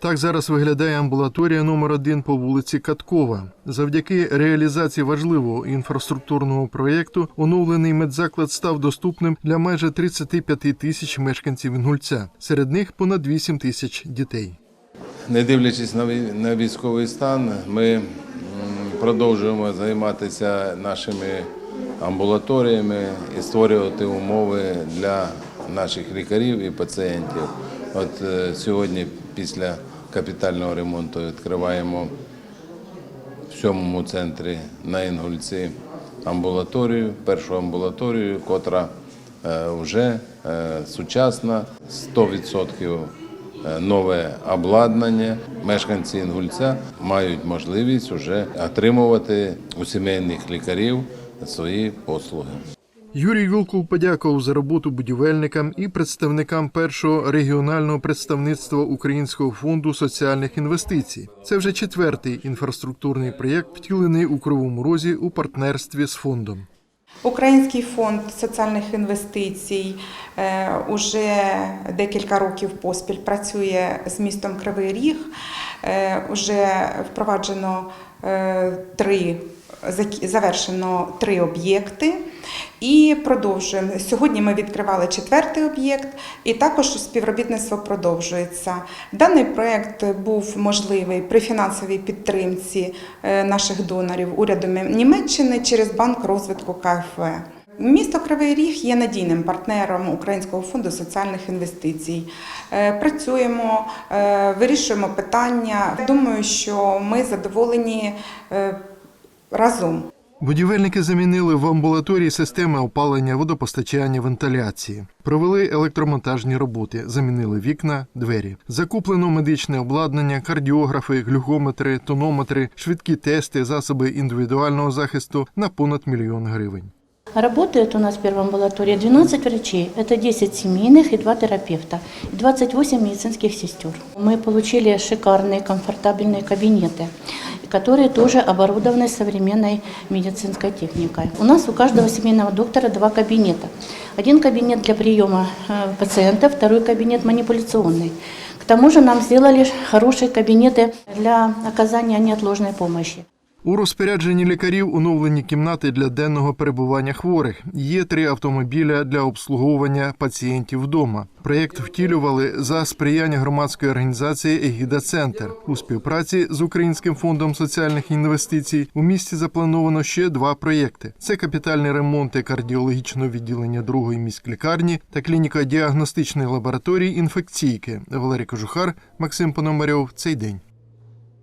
Так зараз виглядає амбулаторія номер 1 по вулиці Каткова. Завдяки реалізації важливого інфраструктурного проєкту оновлений медзаклад став доступним для майже 35 тисяч мешканців Інгульця. Серед них понад 8 тисяч дітей. Не дивлячись на військовий стан, ми продовжуємо займатися нашими амбулаторіями і створювати умови для наших лікарів і пацієнтів. От е, сьогодні, після капітального ремонту, відкриваємо в сьомому центрі на Інгульці амбулаторію, першу амбулаторію, котра е, вже е, сучасна, 100% е, нове обладнання. Мешканці Інгульця мають можливість вже отримувати у сімейних лікарів свої послуги. Юрій Вілкул подякував за роботу будівельникам і представникам першого регіонального представництва Українського фонду соціальних інвестицій. Це вже четвертий інфраструктурний проєкт, втілений у Кривому Розі у партнерстві з фондом. Український фонд соціальних інвестицій е, уже декілька років поспіль працює з містом Кривий Ріг. Е, Уже впроваджено е, три завершено три об'єкти і продовжуємо. Сьогодні ми відкривали четвертий об'єкт, і також співробітництво продовжується. Даний проект був можливий при фінансовій підтримці е, наших донорів уряду Німеччини через банк розвитку КФВ. Місто Кривий Ріг є надійним партнером Українського фонду соціальних інвестицій. Е, Працюємо, е, вирішуємо питання. Думаю, що ми задоволені разом. Будівельники замінили в амбулаторії системи опалення, водопостачання, вентиляції, провели електромонтажні роботи, замінили вікна, двері. Закуплено медичне обладнання, кардіографи, глюкометри, тонометри, швидкі тести, засоби індивідуального захисту на понад мільйон гривень. Работает у нас в первой амбулатории 12 врачей, это 10 семейных и 2 терапевта, и 28 медицинских сестер. Мы получили шикарные, комфортабельные кабинеты, которые тоже оборудованы современной медицинской техникой. У нас у каждого семейного доктора два кабинета. Один кабинет для приема э, пациентов, второй кабинет манипуляционный. К тому же нам сделали хорошие кабинеты для оказания неотложной помощи. У розпорядженні лікарів оновлені кімнати для денного перебування хворих. Є три автомобіля для обслуговування пацієнтів вдома. Проєкт втілювали за сприяння громадської організації Егіда Центр у співпраці з Українським фондом соціальних інвестицій. У місті заплановано ще два проєкти: це капітальний ремонт і кардіологічного відділення другої міськлікарні та клініка діагностичної лабораторії інфекційки. Валерій Кожухар, Максим Пономарьов. Цей день.